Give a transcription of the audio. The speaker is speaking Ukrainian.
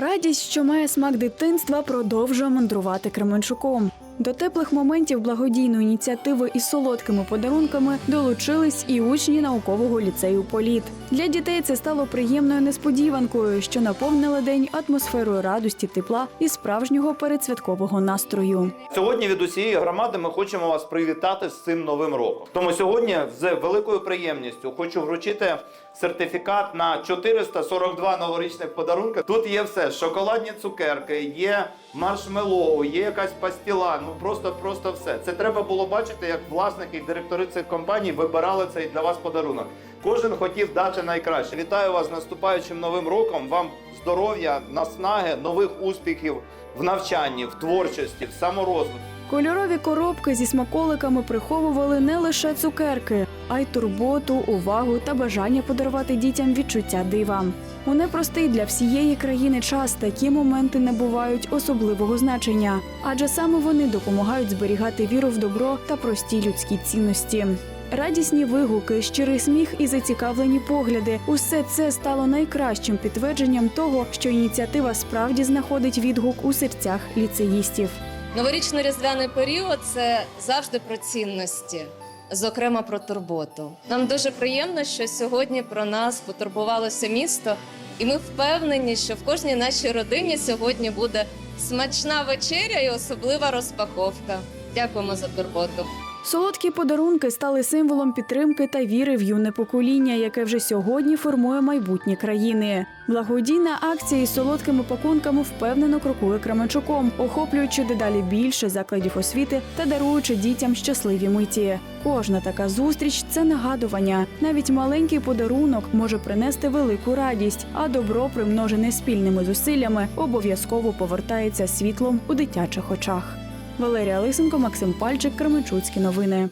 Радість, що має смак дитинства, продовжує мандрувати Кременчуком. До теплих моментів благодійної ініціативи із солодкими подарунками долучились і учні наукового ліцею Політ. Для дітей це стало приємною несподіванкою, що наповнила день атмосферою радості, тепла і справжнього передсвяткового настрою. Сьогодні від усієї громади ми хочемо вас привітати з цим новим роком. Тому сьогодні з великою приємністю хочу вручити сертифікат на 442 новорічних подарунки. Тут є все: шоколадні цукерки, є маршмеллоу, є якась пастіла. Просто просто все. Це треба було бачити, як власники і директори цих компаній вибирали цей для вас подарунок. Кожен хотів дати найкраще. Вітаю вас з наступаючим новим роком. Вам здоров'я, наснаги, нових успіхів в навчанні, в творчості, в саморозвитку. Кольорові коробки зі смаколиками приховували не лише цукерки, а й турботу, увагу та бажання подарувати дітям відчуття дива. У непростий для всієї країни час такі моменти набувають особливого значення, адже саме вони допомагають зберігати віру в добро та прості людські цінності. Радісні вигуки, щирий сміх і зацікавлені погляди усе це стало найкращим підтвердженням того, що ініціатива справді знаходить відгук у серцях ліцеїстів. Новорічно-різдвяний період це завжди про цінності, зокрема про турботу. Нам дуже приємно, що сьогодні про нас потурбувалося місто, і ми впевнені, що в кожній нашій родині сьогодні буде смачна вечеря і особлива розпаковка. Дякуємо за турботу. Солодкі подарунки стали символом підтримки та віри в юне покоління, яке вже сьогодні формує майбутнє країни. Благодійна акція із солодкими пакунками впевнено крокує Кременчуком, охоплюючи дедалі більше закладів освіти та даруючи дітям щасливі миті. Кожна така зустріч це нагадування. Навіть маленький подарунок може принести велику радість, а добро, примножене спільними зусиллями, обов'язково повертається світлом у дитячих очах. Валерія Лисенко, Максим Пальчик, Кременчуцькі новини.